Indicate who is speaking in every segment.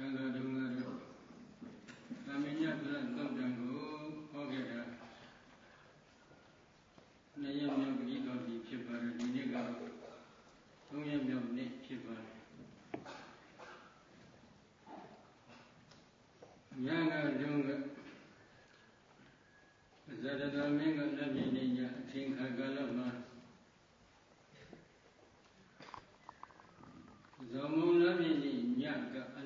Speaker 1: ရသောတုန်းကတော့သမညပရသုတ်တံကိုဟောခဲ့တာနှစ်ရက်မြောက်ပရိတော်ဒီဖြစ်ပါတယ်ဒီနေ့ကတော့သုံးရက်မြောက်နေ့ဖြစ်ပါတယ်ညကတုန်းကဇရတမင်းကလက်ပြနေညအချိန်ခါကာလမှာဇောမုံလက်ပြနေညကအ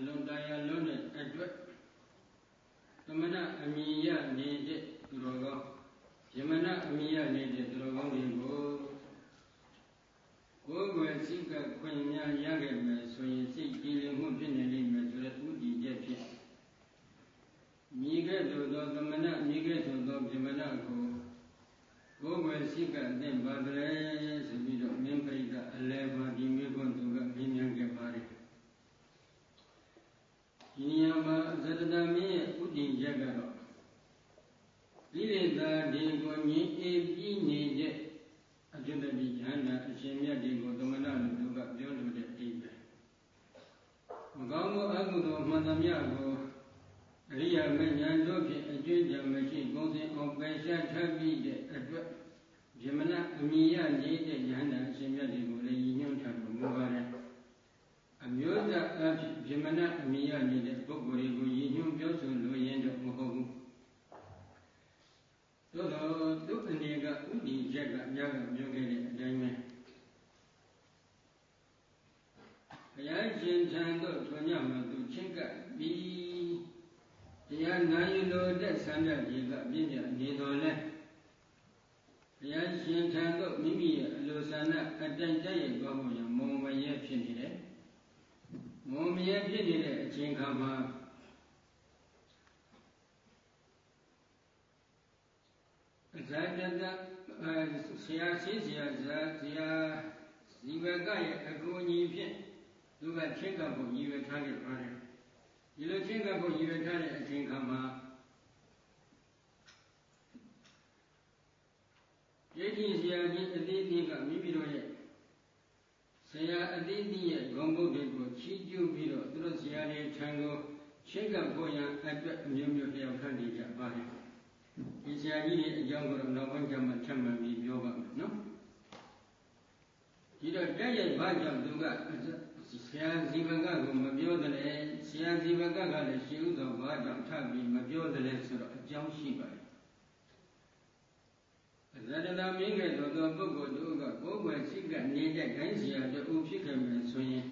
Speaker 1: လွန်တရာလုံးတဲ့အတွက်သမဏအမိယနေတဲ့သူတော်ကောင်းယမနအမိယနေတဲ့သူတော်ကောင်းတွေကိုကိုယ်ွယ်စိတ်ကခွင့်များရခဲ့မယ်ဆိုရင်စိတ်ကြည်လင်မှုဖြစ်နေလိမ့်မယ်ဆိုတဲ့ဥတည်ချက်ဖြစ်မိခဲ့သို့သောသမဏမိခဲ့သို့သောယမနကိုကိုယ်ွယ်စိတ်ကအသင့်ပါတယ်ဆိုပြီးတော့မင်းပရိသအလဲပါဒီမိခွန်းသူကမြင်မြန်ခဲ့ပါတယ်ဒီနေရာမှာဇတတမင်းရဲ့ဥတည်ချက်ကတော့ ဣရိသာဒီကိုညင်အေးပြီးနေတဲ့အကျဉ်းတတိဉာဏ်နဲ့အရှင်မြတ်ဒီကိုသမဏလူတို့ကပြောလို့တဲ့အတိပဲမကောင်းသောအကုသိုလ်မှန်သမျှကိုအရိယာမဉာဏ်တို့ဖြင့်အကျွင့်ကြမရှိကုန်စင်အောင်ပယ်ရှားထပ်ပြီးတဲ့အတွက်ယမနအမိယနေတဲ့ဉာဏ်နဲ့အရှင်မြတ်ဒီကိုလည်းညှို့ထပ်လို့မူပါတယ်အမျိုးသားအဖြစ်ဗြဟ္မဏအမိယနေတဲ့ပုဂ္ဂိုလ်တွေကိုရည်ညွှန်းပြောဆိုလိုရင်းတော့မဟုတ်ဘူး သို့တော့သူအနေကဥဒိချက်ကများကပြောခဲ့တဲ့အတိုင်းပဲဘုရားရှင်ထံသို့ထွန်ရမှာသူချင်းကပြီးတရားနာယူလို့တဲ့ဆန္ဒကြီးကပြည့်ပြည့်နေတော်လဲဘုရားရှင်ထံသို့မိမိရဲ့အလိုဆန္ဒအတိုင်တိုက်ရိုက်သွားဖို့ရမုံမရဲဖြစ်နေတယ်မုံမရဲဖြစ်နေတဲ့အချိန်ခါမှာ ဇာတတဆရာရှိဆရာဇာဆရာဇီဝကရဲ့အကူအညီဖြင့်သူကချင်းကပ်ဖို့ရည်ရွယ်ထားခဲ့ပါတယ်ဒီလိုချင်းကပ်ဖို့ရည်ရွယ်ထားတဲ့အချိန်ခါမှာယိတိဆရာကြီးအသေးသေးကမိမိတို့ရဲ့ဆရာအသေးသေးရဲ့ဂုံဘုတ်တွေကိုချီးကျူးပြီးတော့သူတို့ဆရာတွေထံကိုချင်းကပ်ဖို့ရန်အတွက်အမျိုးမျိုးလျှောက်ခန့်နေကြပါတယ် ဒီဆရာကြီးတွေအကြောင်းကိုတော့နောက်ပိုင်းကျမှထပ်မံပြီးပြောပါမယ်နော်ဒီတော့တက်ရိုက်ဘာကြောင့်သူကဆရာဇီဝကကိုမပြောတယ်လေဆရာဇီဝကကလည်းရှိဥသောဘာကြောင့်ထပ်ပြီးမပြောတယ်လေဆိုတော့အကြောင်းရှိပါတယ်ဇရတမင်းကဲ့သို့သောပုဂ္ဂိုလ်တို့ကကိုယ်ွယ်စိတ်ကနေတဲ့ခိုင်းဆရာတို့ဖြစ်ခဲ့မယ်ဆိုရင်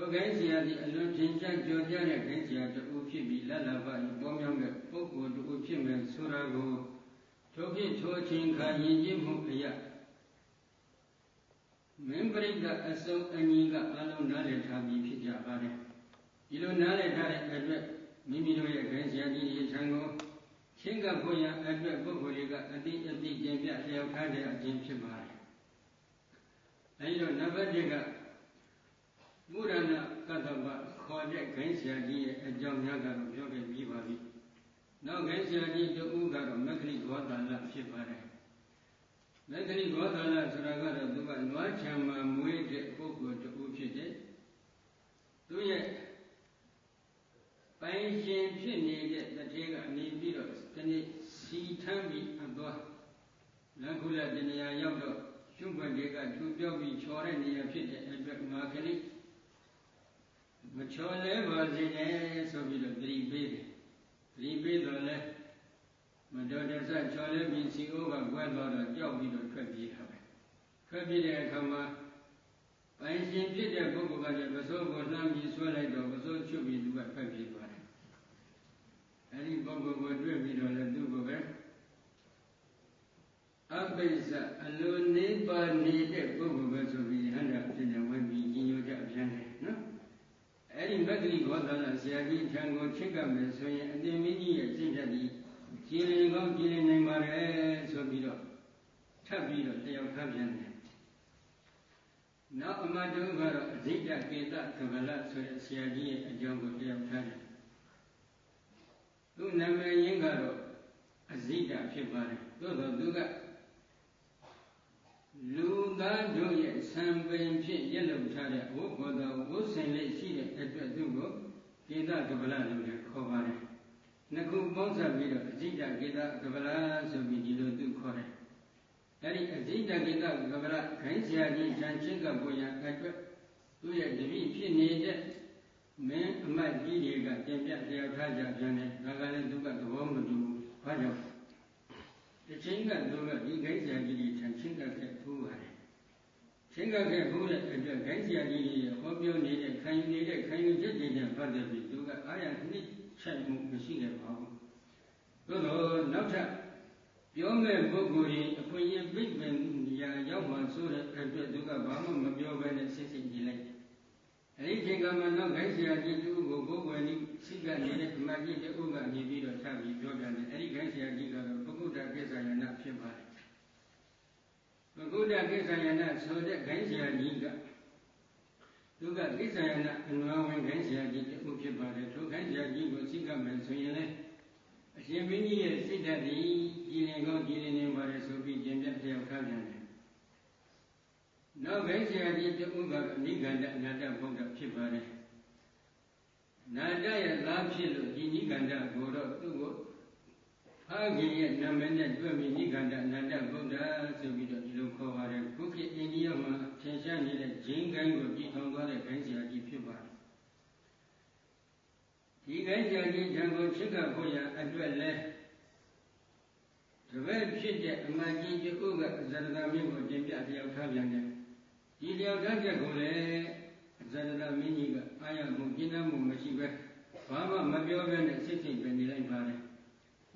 Speaker 1: ထိုခိုင်းဆရာသည်အလွန်ထင်ရှားကြော်ကြတဲ့ခိုင်းဆရာတို့ဖြစ်ပြီးလက်လာပါ၏ပေါမြောင်းတဲ့ပုဂ္ဂိုလ်တို့ဖြစ်မယ်ဆိုတာကိုထိုဖြစ်ထိုအချိန်ခါယဉ်ကျေးမှုအရာမင်းပရိသတ်အစုံအညီကအလုံးနားလည်ထားပြီးဖြစ်ကြပါတယ်ဒီလိုနားလည်ထားတဲ့အတွက်မိမိတို့ရဲ့ခိုင်းဆရာကြီးတွေထံကိုချင်းကဖို့ရအတွက်ပုဂ္ဂိုလ်တွေကအတိအတိကျင့်ပြလျောက်ထားတဲ့အခြင်းဖြစ်ပါတယ်အဲဒီတော့နံပါတ်1က မုရဏကတ္တဗခေါ်တဲ့ခိုင်းဆရာကြီးရဲ့အကြောင်းများကတော့ပြောခဲ့ပြီးပါပြီနောက်ခိုင်းဆရာကြီးတူဦးကတော့မက္ခလိဂောတလဖြစ်ပါတယ်မက္ခလိဂောတလဆိုတာကတော့သူကနွားချံမှာမွေးတဲ့ပုဂ္ဂိုလ်တူဖြစ်တဲ့သူရဲ့ပိုင်ရှင်ဖြစ်နေတဲ့တထေးကနေပြီးတော့ဒီနေ့စီထမ်းပြီးအသွားလက္ခုလတနေရာရောက်တော့ရှုပ်ွက်တွေကသူပြောပြီးချော်တဲ့နေရာဖြစ်တဲ့အတွက်မာခလိ မချော်လဲပါစေနဲ့ဆိုပြီးတော့ပြိပေးတယ်ပြိပေးတော့လဲမတော်တဆချော်လဲပြီးစီအိုးကကွဲသွားတော့ကြောက်ပြီးတော့ထွက်ပြေးတာပဲထွက်ပြေးတဲ့အခါမှာပိုင်ရှင်ဖြစ်တဲ့ပုဂ္ဂိုလ်ကလည်းမစိုးကိုလှမ်းပြီးဆွဲလိုက်တော့မစိုးချွတ်ပြီးသူကထွက်ပြေးသွားတယ်အဲဒီပုဂ္ဂိုလ်ကိုတွေ့ပြီးတော့လည်းသူ့ကိုပဲအပိစ္ဆအလိုနေပါနေတဲ့ပုဂ္ဂိုလ်ပဲဆိုပြီးဟန္တာဖြစ်နေဝင်ပြီးကြီးညိုကြပြန်တယ်နော်အဲ့ ဒီမက္ကလိဘောဓနာဆရာကြီးထံကိုချစ်ကမယ်ဆိုရင်အတင်မင်းကြီးရဲ့စိတ်ဓာတ်ကြီးကြည်လင်ကောင်းကြည်လင်နိုင်ပါတယ်ဆိုပြီးတော့ထပ်ပြီးတော့တယောက်ထပ်ပြန်တယ်နောက်အမတုကတော့အဇိတကေတကဗလဆိုတဲ့ဆရာကြီးရဲ့အကြောင်းကိုတယောက်ထားတယ်သူ့နာမည်ရင်းကတော့အဇိတဖြစ်ပါတယ်သို့တော့သူက လူသားတို့ရဲ့ဆံပင်ဖြင့်ရက်လုံထားတဲ့ဝုဘောတော်ဝုဆင်လေးရှိတဲ့အတွက်သူ့ကိုကေတကပလလို့လည်းခေါ်ပါတယ်နှစ်ခုပေါင်းစပ်ပြီးတော့အဇိတကေတကပလဆိုပြီးဒီလိုသူခေါ်တယ်အဲ့ဒီအဇိတကေတကပလခိုင်းဆရာကြီးခြံချင်းကပေါ်ရအတွက်သူ့ရဲ့တပည့်ဖြစ်နေတဲ့မင်းအမတ်ကြီးတွေကတင်ပြလျောက်ထားကြပြန်တယ်ဒါကလည်းသူကသဘောမတူဘူးဘာကြောင့် တချင်းကသူကဒီခိုင်းဆရာကြီးတွေခြံချင်းကခဲ့ဖူးပါတယ်ချင်းကခဲ့ဖူးတဲ့အတွက်ခိုင်းဆရာကြီးတွေဟောပြောနေတဲ့ခံယူနေတဲ့ခံယူချက်တွေနဲ့ပတ်သက်ပြီးသူကအားရနှစ်ချက်မှုမရှိခဲ့ပါဘူးသို့တော့နောက်ထပ်ပြောမဲ့ပုဂ္ဂိုလ်ကြီးအခွင့်အရေးပြိပင်ရာရောက်မှဆိုတဲ့အတွက်သူကဘာမှမပြောဘဲနဲ့စိတ်စိတ်ကြည့်လိုက်အဲဒီချိန်ကမှတော့ခိုင်းဆရာကြီးတူကိုကိုယ်ွယ်ကြီးစိတ်ကနေတဲ့အမကြီးတူကနေပြီးတော့ထပ်ပြီးပြောပြန်တယ်အဲဒီခိုင်းဆရာကြီးကတော့ပုဂ္ဂု တ္တကိစ္စယနာဖြစ်ပါတယ်ပုဂ္ဂုတ္တကိစ္စယနာဆိုတဲ့ခိုင်းဆရာကြီးကသူကကိစ္စယနာအနွားဝင်ခိုင်းဆရာကြီးတူဖြစ်ပါတယ်ထိုခိုင်းဆရာကြီးကိုစိတ်ကမယ်ဆိုရင်လည်းအရှင်မင်းကြီးရဲ့စိတ်ဓာတ်ဒီကြည်လင်ကောင်းကြည်လင်နေပါတယ်ဆိုပြီးကျင့်ပြလျောက်ထားပြန်တယ်နောက်ဘဲဆရာကြီးတူကအနိကန္တအနတ္တဘုဒ္ဓဖြစ်ပါတယ်နာတရဲ့သားဖြစ်လို့ဒီနိကန္တကိုတော့သူ့ကို ဖခင်ရဲ့နာမည်နဲ့တွေ့ပြီးနိကန္တအနတ္တဘုဒ္ဓဆိုပြီးတော့ဒီလိုခေါ်ပါတယ်ခုခေတ်အိန္ဒိယမှာထင်ရှားနေတဲ့ဂျင်းကိုင်းကိုပြည်ထောင်သွားတဲ့ခိုင်းဆရာကြီးဖြစ်ပါတယ်ဒီခိုင်းဆရာကြီးဂျံကိုချစ်ကဖို့ရအတွက်လဲတပည့်ဖြစ်တဲ့အမကြီးကျုပ်ကဇရတာမင်းကိုတင်ပြလျောက်ထားပြန်တယ်ဒီလျောက်ထားချက်ကိုလည်းဇရတာမင်းကြီးကအာရမှုကျင့်မှုမရှိပဲဘာမှမပြောဘဲနဲ့စိတ်စိတ်ပဲနေလိုက်ပါတယ်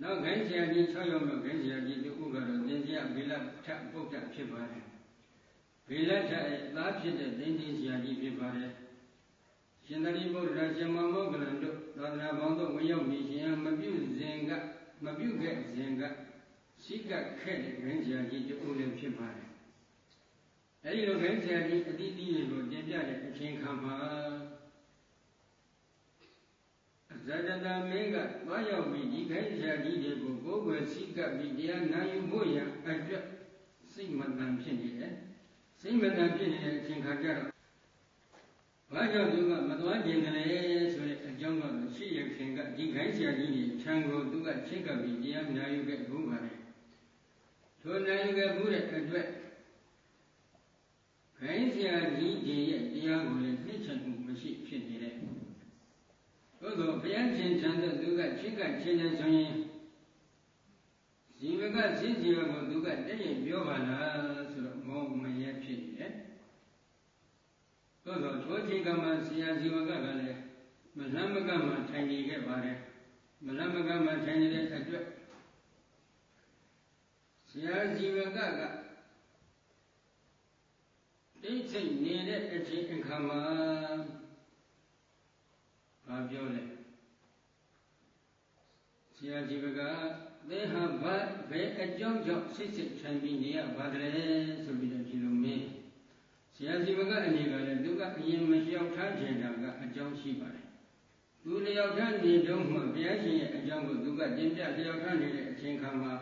Speaker 1: နောက်ခိုင်းဆရာကြီး6ရောက်တော့ခိုင်းဆရာကြီးကျုပ်ကတော့သင်္ကြန်ဗေလထပုဒ္ဒဖြစ်ပါတယ်ဗေလထရဲ့သားဖြစ်တဲ့သင်္ကြန်ဆရာကြီးဖြစ်ပါတယ်ရှင်သာရိပုတ္တရာရှင်မောဂလန်တို့သာသနာပေါင်းတို့ဝင်ရောက်နေခြင်းမပြုစဉ်ကမပြုခဲ့စဉ်ကရှိကခဲ့တဲ့ခိုင်းဆရာကြီးကျုပ်လည်းဖြစ်ပါတယ်အဲဒီလိုခိုင်းဆရာကြီးအတိအကျကိုတင်ပြတဲ့အချိန်ခါမှာ ဇာတတာမင်းကသွားရောက်ပြီးဒီခိုင်းဆရာကြီးတွေကိုကိုယ်ွယ်စိကပ်ပြီးတရားနာယူဖို့ရန်အတွက်စိတ်မတန်ဖြစ်နေတယ်စိတ်မတန်ဖြစ်နေတဲ့အချိန်ခါကျတော့ဘာကြောင့်သူကမသွားခြင်းကလေးဆိုတဲ့အကြောင်းကတော့ရှိရခင်ကဒီခိုင်းဆရာကြီးတွေခြံကိုသူကချိတ်ကပ်ပြီးတရားနာယူခဲ့ဘူးပါတယ်ထိုနာယူခဲ့ဘူးတဲ့အတွက်ခိုင်းဆရာကြီးတွေရဲ့တရားကိုလည်းနှိမ့်ချမှုမရှိဖြစ်နေတယ် သို့သောဘုရားရှင်ချမ်းတဲ့သူကချိတ်ကချင်းနေဆိုရင်ဇီဝကစိဇီဝကိုသူကတည့်ရင်ပြောပါလားဆိုတော့မောမရဲဖြစ်နေတယ်သို့သောထိုချိန်ကမှဆရာဇီဝကကလည်းမလမ်းမကမှထိုင်နေခဲ့ပါတယ်မလမ်းမကမှထိုင်နေတဲ့အတွက်ဆရာဇီဝကကတိတ်ဆိတ်နေတဲ့အချိန်အခါမှာ ဘာပြောလဲဆရာကြီးကသင်ဟာဘာဘယ်အကြောင်းကြောင့်စိတ်စိတ်ထိုင်ပြီးနေရပါတယ်ဆိုပြီးတော့ဒီလိုမင်းဆရာကြီးကအနေကလည်းသူကအရင်မလျှောက်ထားခြင်းတာကအကြောင်းရှိပါတယ်သူလျှောက်ထားနေတော့မှဘုရားရှင်ရဲ့အကြောင်းကိုသူကတင်ပြလျှောက်ထားနေတဲ့အချိန်ခါမှာ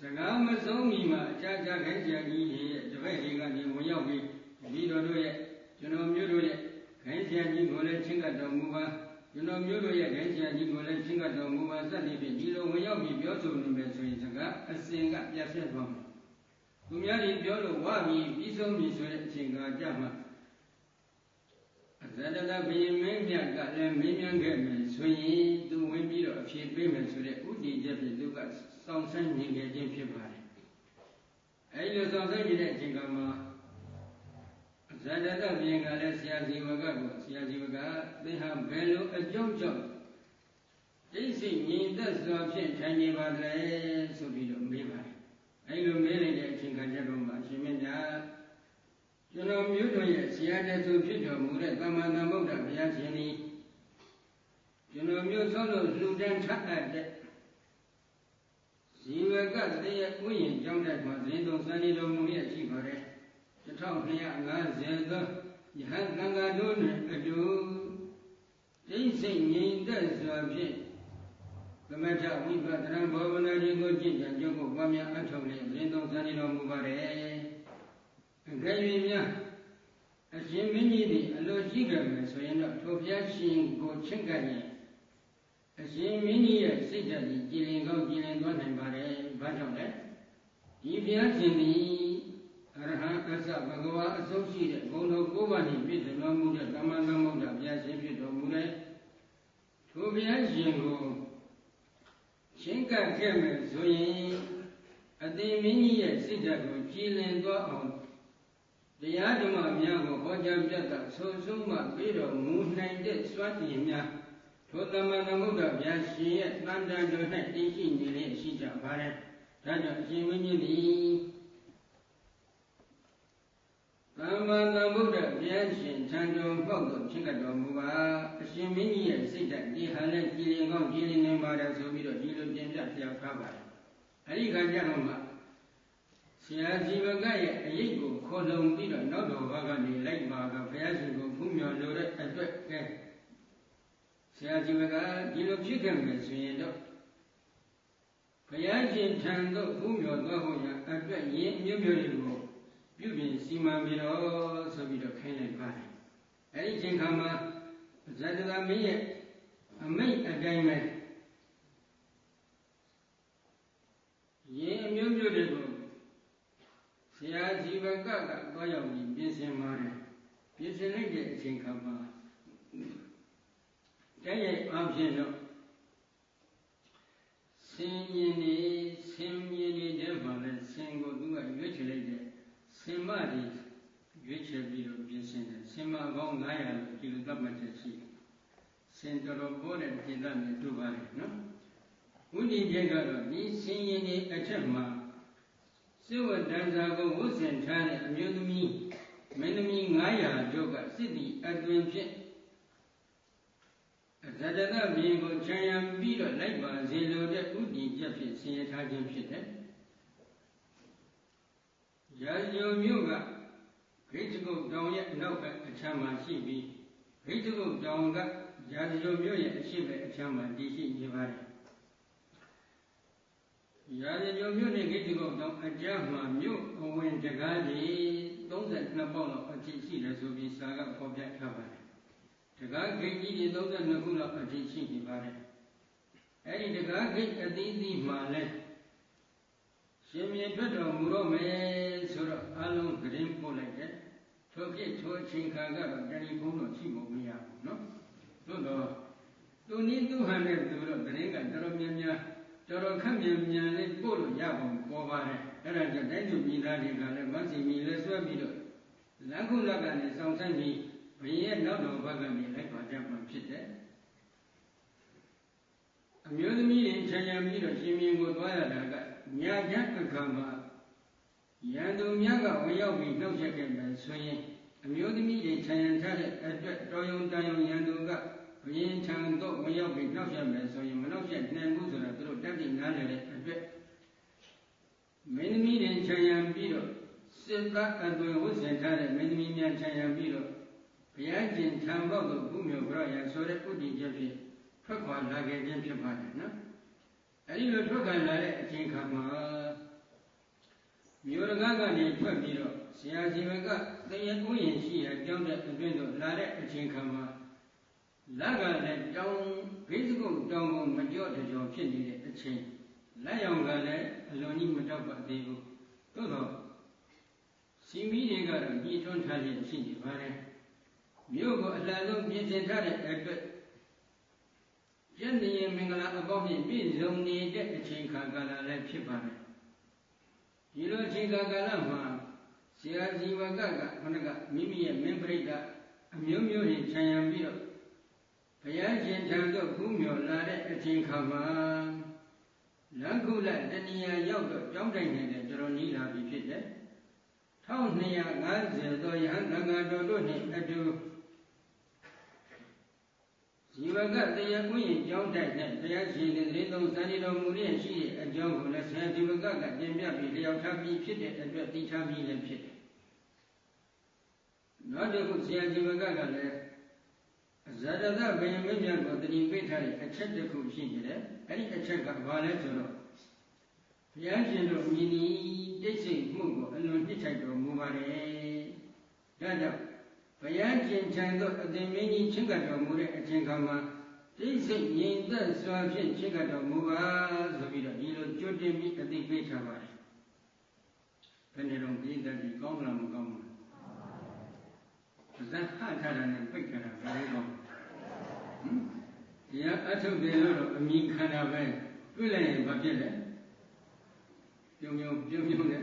Speaker 1: စကားမဆုံးမီမှာအခြားခြားခိုင်းဆရာကြီးရဲ့တပည့်တွေကနေဝင်ရောက်ပြီးဒီတော်တို့ရဲ့ ကျွန်တော်မျိုးတို့ရဲ့ခိုင်းဆရာကြီးကိုလည်းချင်းကပ်တော်မူပါကျွန်တော်မျိုးတို့ရဲ့ခိုင်းဆရာကြီးကိုလည်းချင်းကပ်တော်မူပါစသည်ဖြင့်ဒီလိုဝင်ရောက်ပြီးပြောဆိုနေမယ်ဆိုရင်စကားအစဉ်ကပြတ်ဆက်သွားမယ်သူများတွေပြောလို့ဝါပြီးပြီးဆုံးပြီဆိုတဲ့အချိန်ကကြမှာအဇဒတဘယင်မင်းမြတ်ကလည်းမင်းမြန်းခဲ့မယ်ဆိုရင်သူဝင်ပြီးတော့အဖြေပေးမယ်ဆိုတဲ့ဥတည်ချက်ဖြင့်သူကစောင့်ဆိုင်နေခဲ့ခြင်းဖြစ်ပါတယ်အဲဒီလိုစောင့်ဆိုင်နေတဲ့အချိန်ကမှာ ဇာတတဘယင်ကလည်းဆရာဇီဝကကိုဆရာဇီဝကသင်ဟာဘယ်လိုအကြောင်းကြောင့်ဒိဋ္ဌိငြိမ်သက်စွာဖြင့်ထိုင်နေပါလဲဆိုပြီးတော့မေးပါတယ်အဲဒီလိုမေးလိုက်တဲ့အချိန်ခါကျတော့မှအရှင်မြတ်ကျွန်တော်မျိုးတော်ရဲ့ဆရာတဆူဖြစ်တော်မူတဲ့သမ္မာသမ္ဗုဒ္ဓဘုရားရှင်သည်ကျွန်တော်မျိုးဆုံးလို့လူတန်းထပ်အပ်တဲ့ဇီဝကတည်းရဲ့ဥယျာဉ်ကြောင်းတဲ့မှာဇင်းတော်စံနေတော်မူရဲ့ရှိပါတယ် 1250သောယဟန်သံဃာတို့နှင့်အတူဒိဋ္ဌိငြိမ်သက်စွာဖြင့်သမထဝိပဿနာဘောဝနာခြင်းကိုကျင့်ကြံကြုံဖို့ပွားများအထောက်လျက်ဇင်းတော်စံနေတော်မူပါတယ်အကယ်၍များအရှင်မင်းကြီးသည်အလိုရှိကြမယ်ဆိုရင်တော့ထိုဘုရားရှင်ကိုချင့်ကပ်ရင်အရှင်မင်းကြီးရဲ့စိတ်ဓာတ်ကြီးကြည်လင်ကောင်းကြည်လင်သွားနိုင်ပါတယ်။ဘာကြောင့်လဲ။ဒီဘုရားရှင်သည် အရဟံအစဘဂဝါအဆုံးရှိတဲ့ဘုံတော်၉ပါးနှင့်ပြည့်စုံတော်မူတဲ့သမ္မာသမ္ဗုဒ္ဓဘုရားရှင်ဖြစ်တော်မူတဲ့ထိုဘုရားရှင်ကိုရှင်းကပ်ခဲ့မယ်ဆိုရင်အသိမင်းကြီးရဲ့စိတ်ဓာတ်ကိုကြည်လင်သွားအောင်တရားဓမ္မများကိုဟောကြားပြတ်တာဆုံးဆုံးမှပြီးတော်မူနိုင်တဲ့စွမ်းရည်များထိုသမ္မာသမ္ဗုဒ္ဓဘုရားရှင်ရဲ့တန်တန်တော်၌တည်ရှိနေလေရှိကြပါれ။ဒါကြောင့်အရှင်မင်းကြီးသည် သမ္မာသမ္ဗုဒ္ဓဘုရားရှင်ထံတော်ပေါက်တော်ဖြစ်တော်မူပါအရှင်မင်းကြီးရဲ့စိတ်ဓာတ်ဒီဟာနဲ့ကြည်လင်ကောင်းကြည်လင်နေပါတယ်ဆိုပြီးတော့ဒီလိုပြင်ပြလျှောက်ထားပါတယ်။အဲဒီခါကျတော့မှဆရာဇီဝကရဲ့အရေးကိုခေါ်လုံပြီးတော့နောက်တော်ဘာကနေလိုက်ပါကဘုရားရှင်ကိုဖူးမြော်လို့တဲ့အတွက်ကဲဆရာဇီဝကဒီလိုဖြစ်ခဲ့မယ်ဆိုရင်တော့ဘုရားရှင်ထံသို့ဖူးမြော်သွားဖို့ရအတွက်ရင်းမျိုးမျိုးတွေကို ပြုပြင်စီမံပြီးတော့ဆိုပြီးတော့ခိုင်းလိုက်ပါတယ်အဲဒီအချိန်ခါမှာဇတတမင်းရဲ့အမိတ်အတိုင်းပဲရင်းအမျိုးမျိုးတွေကိုဆရာဇီဝကကသွားရောက်ပြီးပြင်ဆင်ပါတယ်ပြင်ဆင်လိုက်တဲ့အချိန်ခါမှာတည်းရဲ့အဖြစ်တော့ဆင်းရင်နေဆင်းရင်နေတဲ့မှာလဲဆင်းကိုသူကရွေးချယ်လိုက်တဲ့ ဆင်းမတွေရွေးချယ်ပြီးတော့ပြင်ဆင်တယ်ဆင်းမပေါင်း900လို့ဒီလိုသတ်မှတ်ချက်ရှိဆင်းတော်တော်ပေါ်တဲ့ပြင်သနဲ့တူပါတယ်နော်ဝိညာဉ်ချက်ကတော့ဒီဆင်းရင်နေအထက်မှာစိဝတ္တန်စာကိုဝုစင်ထားတဲ့အမျိုးသမီးမင်းသမီး900တို့ကစစ်တီအတွင်ဖြင့်ဇတတဘင်းကိုခြံရံပြီးတော့လိုက်ပါစေလိုတဲ့ဥတည်ချက်ဖြင့်ဆင်ရထားခြင်းဖြစ်တယ်။ ရာဇယုံမြို့ကဂိတ်တကုတ်တောင်ရဲ့နောက်ကအချမ်းမှာရှိပြီးဂိတ်တကုတ်တောင်ကရာဇယုံမြို့ရဲ့အရှိဘက်အချမ်းမှာတည်ရှိနေပါတယ်။ရာဇယုံမြို့နဲ့ဂိတ်တကုတ်တောင်အကြားမှာမြို့အဝင်တကားကြီး32ပေါက်လောက်အထိရှိတယ်ဆိုပြီးစာကဖော်ပြထားပါတယ်တကားဂိတ်ကြီးတွေ32ခုလောက်အထိရှိနေပါတယ်အဲ့ဒီတကားဂိတ်အသီးသီးမှာလဲ ရှင်မြေထွက်တော်မူတော့မယ်ဆိုတော့အလုံးဂရင်ပို့လိုက်တယ်ထို့ဖြစ်ထိုအချိန်ခါကတော့တယ်လီဖုန်းတော့ရှိမမရဘူးနော်သို့တော့သူနည်းသူဟန်နဲ့သူတော့ဂရင်ကတော်တော်များများတော်တော်ခက်မြန်မြန်လေးပို့လို့ရပုံပေါ်ပါတယ်အဲ့ဒါကြောင့်တိုင်းသူပြည်သားတွေကလည်းမဆီမီလဲဆွဲပြီးတော့လမ်းခုလက်ကနေစောင့်ဆိုင်ပြီးဘုရင်ရဲ့နောက်တော်ဘက်ကနေလိုက်ပါကြမှာဖြစ်တယ်အမျိုးသမီးတွေခြံရံပြီးတော့ရှင်မြင်းကိုသွားရတာက ညချမ်းအခါမှာရန်သူများကဝင်ရောက်ပြီးနှောက်ရက်ခဲ့မယ်ဆိုရင်အမျိုးသမီးတွေခြံရံထားတဲ့အတွက်တော်ယုံတန်ယုံရန်သူကဘုရင်ထံသို့ဝင်ရောက်ပြီးနှောက်ရက်မယ်ဆိုရင်မနှောက်ရက်နိုင်ဘူးဆိုတော့သူတို့တက်ပြီးနားလည်တဲ့အတွက်မင်းသမီးတွေခြံရံပြီးတော့စစ်သားအသွင်ဝတ်ဆင်ထားတဲ့မင်းသမီးများခြံရံပြီးတော့ဘုရားရှင်ထံဘောက်သို့ဘုမြောဘရယဆိုတဲ့ဥတည်ချက်ဖြင့်ထွက်ခွာလာခဲ့ခြင်းဖြစ်ပါတယ်နော် အဲဒီလိုထွက်ခွာလာတဲ့အချိန်ခါမှာမြို့ရကကနေထွက်ပြီးတော့ဆရာရှင်ကတရေဥယျာဉ်ရှိရကြောင်းတဲ့အတွင်းသို့လာတဲ့အချိန်ခါမှာလက်ကလည်းတောင်းဘိသကုတ်တောင်းကုန်မကြော့တကြောဖြစ်နေတဲ့အချိန်လက်ရောင်ကလည်းအလွန်ကြီးမတောက်ပါသေးဘူးသို့တော့စီမီတွေကတော့ညှိထွန်းထားခြင်းရှိနေပါတယ်မြို့ကိုအလှဆုံးပြင်ဆင်ထားတဲ့အတွက် ယန္တိယမင်္ဂလာအပေါင်းဖြင့်ပြည့်စုံနေတဲ့အချိန်ခါကာလလည်းဖြစ်ပါတယ်ဒီလိုအချိန်ခါကာလမှာဆရာဇီဝကကခဏကမိမိရဲ့မင်းပရိသတ်အမျိုးမျိုးတွေခြံရံပြီးတော့ဘုရားရှင်ထံသို့ကူးမြော်လာတဲ့အချိန်ခါမှာလန်ခုလတဏီယာရောက်တော့ကြောင်းတိုင်နေတဲ့တော်တော်ကြီးလာပြီဖြစ်တယ်1250သောယဟန်သံဃာတော်တို့နှင့်အတူ ဇီဝကတရားကွင်းရင်ကြောင်းတိုက်တဲ့တရားရှင်တဲ့သေသုံးစံတော်မူရဲ့ရှိတဲ့အကြောင်းကိုလည်းဆရာဇီဝကကတင်ပြပြီးလျောက်ထားပြီးဖြစ်တဲ့အတွက်သိထားပြီးလည်းဖြစ်တယ်။နောက်တစ်ခုဆရာဇီဝကကလည်းဇာတသဘယံမင်းများကိုတတိပိထားတဲ့အချက်တစ်ခုရှိနေတယ်။အဲ့ဒီအချက်ကဘာလဲဆိုတော့ဘုရားရှင်တို့မြင်ဤတိတ်ဆိတ်မှုကိုအလွန်နှစ်ထိုက်တော်မူပါတယ်။ဒါကြောင့် ဘုရားကျင်ချန်သောအသင်မင်းကြီးချင့်ကပ်တော်မူတဲ့အချိန်ခါမှာသိစိတ်ငြိမ်သက်စွာဖြင့်ချင့်ကပ်တော်မူပါဆိုပြီးတော့ဒီလိုကြွတင်ပြီးအသိပေးထားပါတယ်ဘယ်နဲ့တော့ပြည့်တဲ့ဒီကောင်းလားမကောင်းဘူးဇတ်ဟထားတာနဲ့ပိတ်ကြတာဘယ်လိုကောင်းဟမ်တရားအထုတ်တယ်လို့တော့အမိခန္ဓာပဲတွေ့လိုက်ရင်ဘာဖြစ်လဲပြုံပြုံပြုံပြုံနဲ့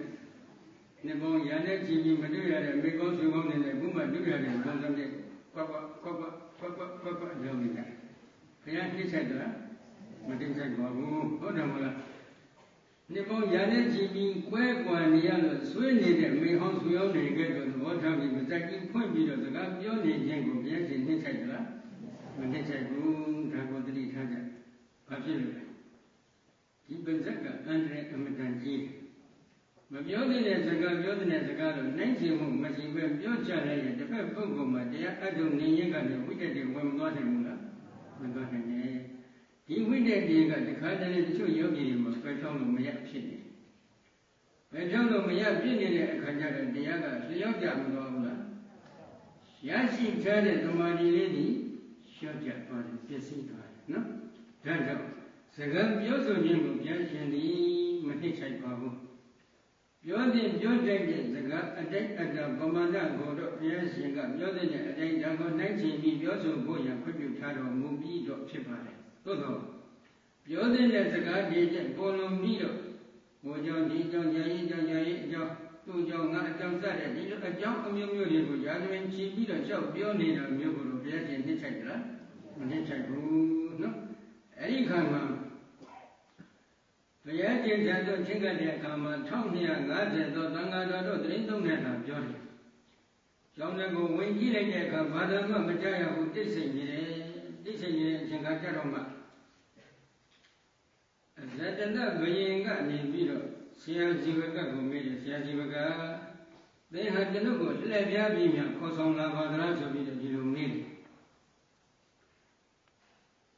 Speaker 1: နေပေါင်းရတဲ့ကြည်ပြီးမတွေ့ရတဲ့မေကောင်းဆွေကောင်းနေတဲ့ဘုမတွေ့ရတဲ့ဘုံစံတဲ့ကွက်ကွက်ကွက်ကွက်ကွက်ကွက်ကွက်ကွက်လုပ်နေတာဘုရားနှိမ့်ဆက်တယ်မနှိမ့်ဆက်ပါဘူးဟုတ်တယ်မလားနေပေါင်းရတဲ့ကြည်ပြီးကွဲကွာနေရလို့ဆွေးနေတဲ့မေဟောင်းဆွေကောင်းနေကြတဲ့သဘောထားပြီးမစက်ကြီးဖွင့်ပြီးတော့စကားပြောနေခြင်းကိုဘုရားရှင်နှိမ့်ဆက်တယ်လားမနှိမ့်ဆက်ဘူးဒါကိုတတိထားကြဘာဖြစ်လို့လဲဒီပဇက်က အန္တရာယ်အမတန်ကြီး မပြောတဲ့စကားပြောတဲ့စကားတော့နိုင်ချင်မှုမရှိပဲပြောချလိုက်ရင်တစ်ဖက်ပုဂ္ဂိုလ်မှာတရားအထုံနေရင်ကနေဝိတ္တတွေဝင်မသွားနိုင်ဘူးလားမသွားနိုင်နဲ့ဒီဝိတ္တတွေကတခါတည်းတချို့ယောဂီတွေမှာပယ်ဖြောင်းလို့မရဖြစ်နေပယ်ဖြောင်းလို့မရဖြစ်နေတဲ့အခါကျတော့တရားကလျှော့ကြမသွားဘူးလားရရှိထားတဲ့သမာဓိလေးဒီလျှော့ကြသွားတယ်ပြည့်စုံသွားတယ်နော်ဒါကြောင့်စကားပြောဆိုခြင်းကိုပြန်ရှင်သည်မနှိမ့်ချိုက်ပါဘူး ပြောတဲ့ပြောတဲ့စကားအတိတ်အတ္တပမာဏကိုတော့ဘုရားရှင်ကပြောတဲ့အတိုင်းဒါကိုနိုင်ချင်ပြီးပြောဆိုဖို့ရခွင့်ပြုထားတော်မူပြီးတော့ဖြစ်ပါတယ်သို့သောပြောတဲ့စကားဒီတဲ့ပေါ်လုံးပြီးတော့ဟိုကြောင့်ဒီကြောင့်ညာရင်ကြောင့်ညာရင်အကြောင်းသူ့ကြောင့်ငါအကြောင်းစတဲ့ဒီလိုအကြောင်းအမျိုးမျိုးတွေကိုယာသမင်ချီပြီးတော့လျှောက်ပြောနေတာမျိုးကိုတော့ဘုရားရှင်နှိမ့်ချိုက်ကြလားမနှိမ့်ချိုက်ဘူးနော်အဲ့ဒီခါမှာဘု ရားကျင့်ကြံတို့ချင်းကတဲ့အခါမှာ1250သောသံဃာတော်တို့တရင်သုံးနေတာပြောတယ်။ကျောင်းတွေကိုဝင်ကြည့်လိုက်တဲ့အခါဘာသာမှမကြရဘူးတိတ်ဆိတ်နေတယ်။တိတ်ဆိတ်နေတဲ့အချိန်ကကြတော့မှအဇတနဘယင်ကနေပြီးတော့ဆရာဇီဝကကိုမေးတယ်ဆရာဇီဝကသင်ဟာကျွန်ုပ်ကိုလှည့်ပြားပြီးမြန်ခေါ်ဆောင်လာပါသလားဆိုပြီးတော့ဒီလိုမေးတယ်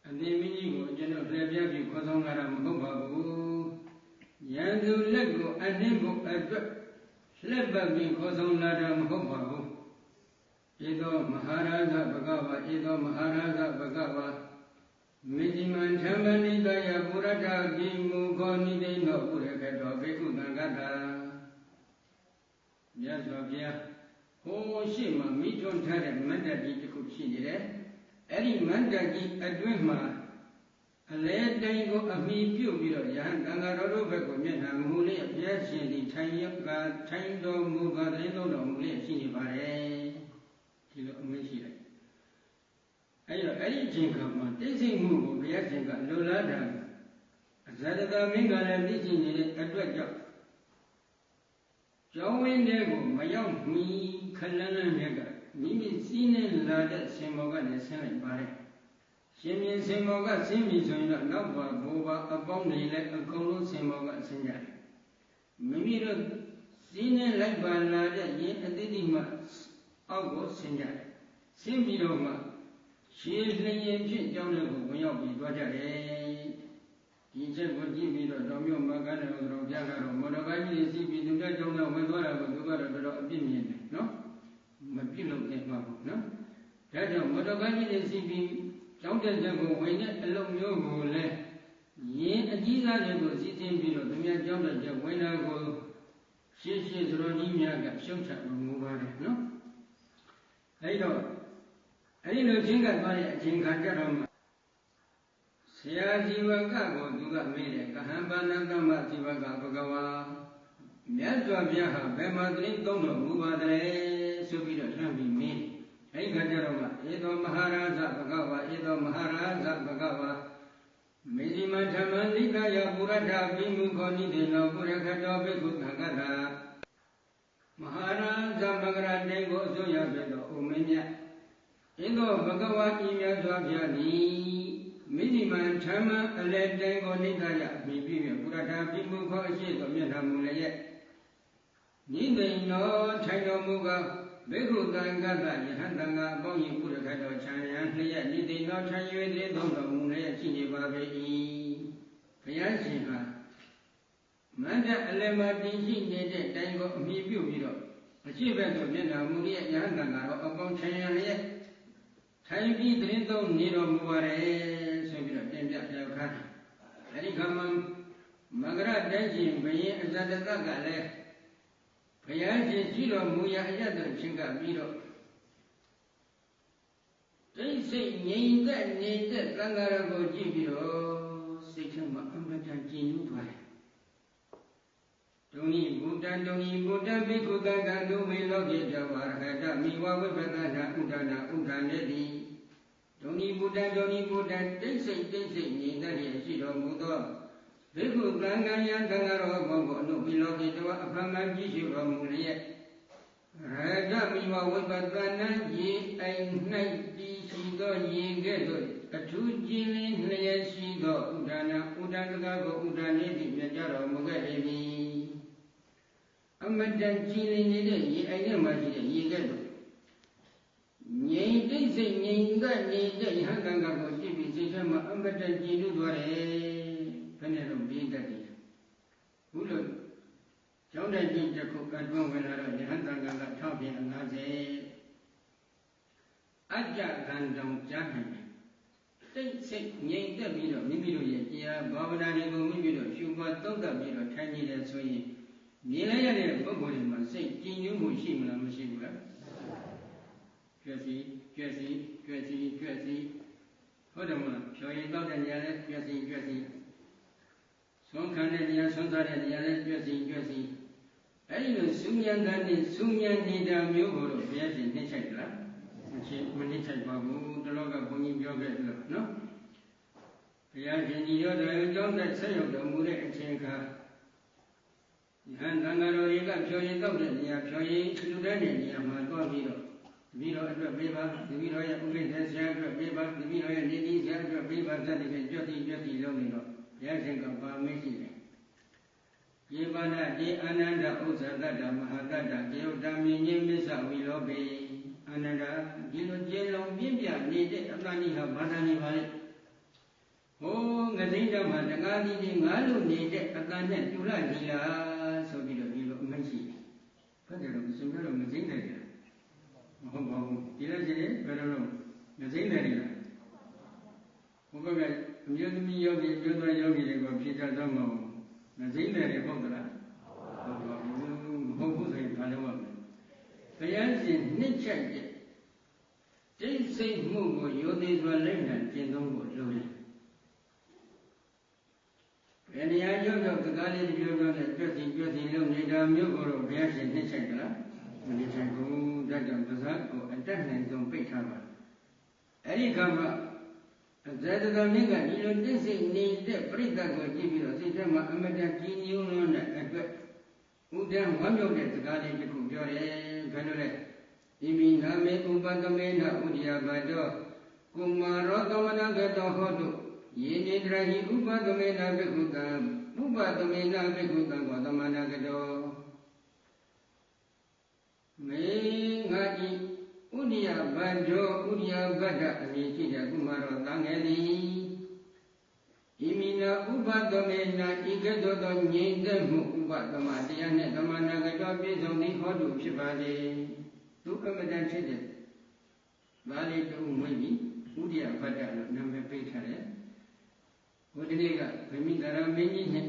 Speaker 1: အသင်မင်းကြီးကိုကျွန်တော်လှည့်ပြားပြီးခေါ်ဆောင်လာတာမဟုတ်ပါဘူး။ ရန်သူလက်ကိုအနှင်းကိုအတွက်လက်ပတ်ပြီးခေါ်ဆောင်လာတာမဟုတ်ပါဘူး။ဧသောမဟာရာဇဘဂဝါဧသောမဟာရာဇဘဂဝါမေဇိမံဓမ္မနိတယပုရထကိမူခောနိသိနောပုရကတောဘေကုသံဃတာမြတ်စွာဘုရားဟိုးရှိမှမိထွန်းထားတဲ့မန္တကြီးတစ်ခုရှိနေတယ်။အဲ့ဒီမန္တကြီးအတွင်းမှာ အလဲတိုင်းကိုအမိပြုတ်ပြီးတော့ယဟန်တန်ဃာတော်တို့ဘက်ကိုမျက်နှာမူလေးဘုရားရှင်ဒီထိုင်ရကထိုင်တော်မူကတရင်တော်မူလေးရှိနေပါတယ်ဒီလိုအမင်းရှိလိုက်အဲ့တော့အဲ့ဒီအချိန်ကမှတိတ်ဆိတ်မှုကိုဘုရားရှင်ကလိုလားတာအဇရတမင်းကလည်းသိချင်နေတဲ့အတွက်ကြောင့်ကျောင်းဝင်းတဲ့ကိုမရောက်မီခလန်းလန်းမြက်ကမိမိစီးနေလာတဲ့ဆင်မောကနေဆင်းလိုက်ပါတယ် ရှင်မြင်းစင်မောကဆင်းပြီဆိုရင်တော့နောက်ပါဘိုးပါအပေါင်းတွေလည်းအကုန်လုံးစင်မောကဆင်းကြတယ်မိမိတို့စီးနေလိုက်ပါလာတဲ့ယင်းအတိတိမှအောက်ကိုဆင်းကြတယ်ဆင်းပြီးတော့မှရှည်လျင်ဖြင့်ကြောင်းတဲ့ကိုဝင်ရောက်ပြီးသွားကြတယ်ဒီချက်ကိုကြည့်ပြီးတော့တော်မျိုးမကန်းတယ်ဆိုတော့ဘုရားကတော့မော်တော်ကားကြီးစီးပြီးသူကကြောင်းတော့ဝင်သွားတာကိုသူကတော့တော်တော်အပြစ်မြင်တယ်နော်မပြစ်လို့နေမှာပေါ့နော်ဒါကြောင့်မော်တော်ကားကြီးစီးပြီး ကျောင်းတက်ချက်ကိုဝင်တဲ့အလုပ်မျိုးကိုလည်းယင်းအကြီးစားတွေကိုစီစဉ်ပြီးတော့သူများကျောင်းတက်ချက်ဝင်တာကိုရှင်းရှင်းဆိုတော့ကြီးများကရှုံးချမှုပါတယ်နော်အဲဒီတော့အဲဒီလိုချင်းကသွားတဲ့အချိန်ခါကြတော့မှဆရာဇီဝကကိုသူကမေးတယ်ကဟံပါဏတမဇီဝကဘဂဝါမြတ်စွာဘုရားဟာဘယ်မှာတရင်သုံးတော်မူပါသလဲဆိုပြီးတော့လှမ်းပြီးမေးတယ် အဲ့ခါကျတော့မှဧသောမဟာရာဇဘဂဝါဧသောမဟာရာဇဘဂဝါမေဇိမဓမ္မနိကယပုရထပိမုခောနိတေနောပုရခတောဘိက္ခုသံဃတာမဟာရာဇမဂရတေကိုအစိုးရပြတော့ဥမင်းမြတ်ဧသောဘဂဝါဤမြတ်စွာဘုရားသည်မိဇိမဓမ္မအလေတေကိုနိကယအမိပြည့်ပုရထပိမုခောအရှိတော်မြတ်တော်မူလျက်နိတေနောထိုင်တော်မူကား ဘေကုတံကတ္တယဟန်တံဃာအပေါင်းကြီးပုရခတ်တော်ခြံရန်လျက်ဤတိနောခြံရွေသေးသုံးတော်မူလျက်ရှိနေပါပေ၏ဘုရားရှင်ဟာမန္တအလမတင်ရှိနေတဲ့တိုင်ကိုအမိပြုပြီးတော့အရှိဘက်သို့မျက်နှာမူရဲ့ယဟန်တန်ကတော့အပေါင်းချင်ရရဲ့ထိုင်ပြီးသတင်းသုံးနေတော်မူပါれဆိုပြီးတော့တင်ပြရောက်ခါတယ်အဲဒီခါမှာမဂရတိုင်းရှင်ဘယင်အဇတတကလည်း ဘုရားရှင်ရှိတော်မူရာအရတ္တချင်းကပြီးတော့ဒိဋ္ဌိငြိမ်သက်နေတဲ့သံဃာတော်ကိုကြည့်ပြီးတော့စိတ်ထဲမှာအမှန်တန်ကြည်နူးသွားတယ်ဒုနိဘုဒ္ဓံဒုနိဘုဒ္ဓံဘိက္ခုကံတံဒုဝေလောကိတဝါရဟတမိဝဝိပဒနာဥဒနာဥဒနေတိဒုနိဘုဒ္ဓံဒုနိဘုဒ္ဓံတိတ်ဆိတ်တိတ်ဆိတ်ငြိမ်သက်ရရှိတော်မူသော ဘိက္ခုကံကံယံသံဃာတော်ဘောကိုအနုပိလောကိတဝအဖန်မှန်ကြည့်ရှိတော်မူလျက်ရဟတမိဝဝိပဒနာယေအိမ်၌တည်ရှိသောရေကဲ့သို့အထူးကြည်လင်းလျက်ရှိသောဥဒနာဥဒတကကိုဥဒနေတိမြတ်ကြတော်မူခဲ့၏အမတန်ကြည်လင်းနေတဲ့ရေအိမ်ထဲမှာရှိတဲ့ရေကဲ့သို့ငြိမ်တိတ်စိတ်ငြိမ်သက်နေတဲ့ယဟန်ကံကကိုကြည့်ပြီးစိတ်ထဲမှာအမတန်ကြည်နူးသွားတယ် ဘယ်နဲ့တော့ပြင်းတတ်တယ်ဘူးလို့ကျောင်းတိုင်းကြီးတစ်ခုကတွန်းဝင်လာတော့ယဟန်တန်ကကထောက်ပြ50အကြကံတောင်ကြားနိုင်တယ်တိတ်ဆိတ်ငြိမ်သက်ပြီးတော့မိမိတို့ရဲ့တရားဘာဝနာတွေကိုမိမိတို့ရှုမှတ်သုံးသပ်ပြီးတော့ထိုင်နေတယ်ဆိုရင်မြင်လိုက်ရတဲ့ပုဂ္ဂိုလ်တွေမှာစိတ်ကြည်ညိုမှုရှိမလားမရှိဘူးလားကြွစီကြွစီကြွစီကြွစီဟုတ်တယ်မလားဖြောရင်တောက်တဲ့နေရာလဲကြွစီကြွစီ ဆုံးခံတဲ့နေရာဆုံးသားတဲ့နေရာလဲကြွစီကြွစီအဲ့ဒီလိုစုဉဏ်တန်နဲ့စုဉဏ်နေတာမျိုးကိုတော့ဘုရားရှင်နှိမ့်ချိုက်လားမရှိမနှိမ့်ချိုက်ပါဘူးတလောကဘုန်းကြီးပြောခဲ့လို့နော်ဘုရားရှင်ကြီးရောတော်အကြောင်းနဲ့ဆက်ရောက်တော်မူတဲ့အချိန်ခါယဟန်သံဃာတော်တွေကဖြောရင်တောက်တဲ့နေရာဖြောရင်လူတဲ့နေရာမှာတော့ပြီးတော့တပည့်တော်အတွက်ပေးပါတပည့်တော်ရဲ့ဥပိ္ပဒေဆရာအတွက်ပေးပါတပည့်တော်ရဲ့နေတိဆရာအတွက်ပေးပါသတ္တိကကြွတိကြွတိလုံးနေတော့ဘု ရားရှင်ကပါမရှိတယ်ယေပါဏတိအာနန္ဒဥစ္စာတတ္တမဟာတတ္တတေယုတမင်းကြီးမစ္ဆဝီလောပေအာနန္ဒဒီလိုကျေလုံးပြင်းပြနေတဲ့အတ္တနိဟာဘာသာနေပါလေဟိုးငသိတ္တမှာတကားကြီးကြီးငါလို့နေတဲ့အတ္တနဲ့တူရကြီးလားဆိုပြီးတော့ဒီလိုအမိတ်ရှိတယ်ဘယ်လိုလဲဆိုတော့ငသိတယ်မဟုတ်ပါဘူးဒီလိုချင်းဘယ်လိုလဲငသိတယ်လား ဘုရားကအမျိုးသမီးယောဂီအမျိုးသားယောဂီတွေကိုဖြေချတော့မဟုတ်မသိတယ်လေဟုတ်သလားဟုတ်ပါဘူးမဟုတ်ဘူးဆိုရင်ဘာလို့ရမလဲဘုရားရှင်နှစ်ချက်တဲ့ဒိဋ္ဌိမှုကိုယောသေးစွာလိုက်နိုင်ကျင့်သုံးဖို့လိုတယ်ဘယ်နေရာရောက်ရောက်တကားလေးတစ်ပြောပြောနဲ့ကြွစီကြွစီလုံးနေတာမျိုးကိုတော့ဘုရားရှင်နှစ်ချက်ကြလားမနှစ်ချက်ဘူးဒါကြောင့်ပါးစပ်ကိုအတက်နိုင်ဆုံးပိတ်ထားပါအဲ့ဒီကမှာ ဇေတကမင်းကဒီလိုတိစိတ်နေတဲ့ပြိတ္တကိုကြည့်ပြီးတော့စိတ်ထဲမှာအမတန်ကြီးညိုးလွန်းတဲ့အတွက်ဥဒံဝမ်းမြောက်တဲ့စကားလေးတစ်ခုပြောတယ်ဘယ်လိုလဲဣမိနာမေဥပတမေနဥဒိယဘတောကုမာရောသမဏဂတောဟောတုယေနေတရဟိဥပတမေနဘိက္ခုတံဥပတမေနဘိက္ခုတံကောသမဏဂတောမေငါဤ ဥဒိယဘတ်တော်ဥဒိယဘတ်တအမည်ရှိတဲ့ကုမာတော်တန်ငယ်သည်ဣမိနာဥပဒမေနာဤကဲ့သို့သောငြိမ့်သက်မှုဥပသမတရားနှင့်သမဏဂတောပြည့်စုံသည်ဟောတုဖြစ်ပါလေသူအမတန်ဖြစ်တဲ့ဘာလေးတုံးမွေးပြီးဥဒိယဘတ်တလို့နာမည်ပေးထားတယ်ဘုဒ္ဓနေ့ကဗမိတရမင်းကြီးနဲ့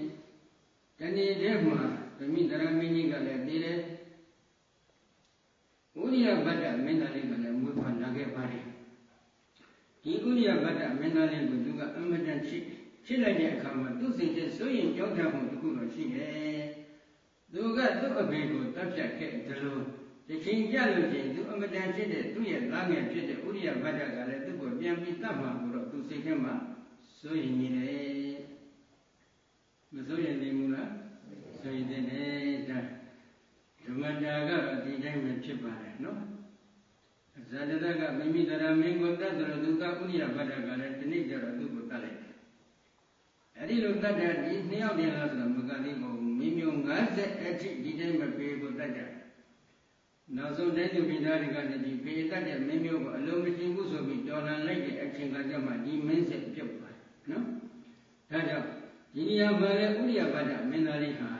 Speaker 1: တနေ့တည်းမှာဗမိတရမင်းကြီးကလည်းတည်တယ် ဥရိယဗတ္တမင်းသားလေးကလည်းမွေးဖွားလာခဲ့ပါတယ်ဒီဥရိယဗတ္တမင်းသားလေးကိုသူကအမတန်ချစ်ချစ်လိုက်တဲ့အခါမှာသူ့စိတ်ထဲစိုးရင်ကြောက်ကြမှုတစ်ခုတော့ရှိတယ်သူကသူ့အဖေကိုတတ်ဖြတ်ခဲ့တယ်လို့ဒီချိန်ကြလို့ချင်းသူအမတန်ချစ်တဲ့သူ့ရဲ့သားငယ်ဖြစ်တဲ့ဥရိယဗတ္တကလည်းသူ့ကိုပြန်ပြီးတတ်မှာကိုတော့သူစိတ်ထဲမှာစိုးရင်နေတယ်မစိုးရင်နေဘူးလားစိုးရင်နေတယ်ဒါ ဓမ္မတာကတော့ဒီတိုင်းပဲဖြစ်ပါတယ်နော်ဇာတတကမိမိတရာမင်းကိုတတ်တယ်လို့သူကဥရိယဗတ္တကလည်းဒီနေ့ကျတော့သူ့ကိုတတ်လိုက်တယ်အဲ့ဒီလိုတတ်တဲ့ဒီနှစ်ယောက်တည်းလားဆိုတော့မကသေးပါဘူးမိမျိုး50အထိဒီတိုင်းမပေကိုတတ်ကြနောက်ဆုံးတိုင်းသူပြည်သားတွေကလည်းဒီပေတတ်တဲ့မင်းမျိုးကိုအလုံးမရှိဘူးဆိုပြီးတော်လန်လိုက်တဲ့အချိန်ကကြမှာဒီမင်းစစ်ပြုတ်သွားတယ်နော်ဒါကြောင့်ဒီနေရာမှာလည်းဥရိယဗတ္တမင်းသားလေးဟာ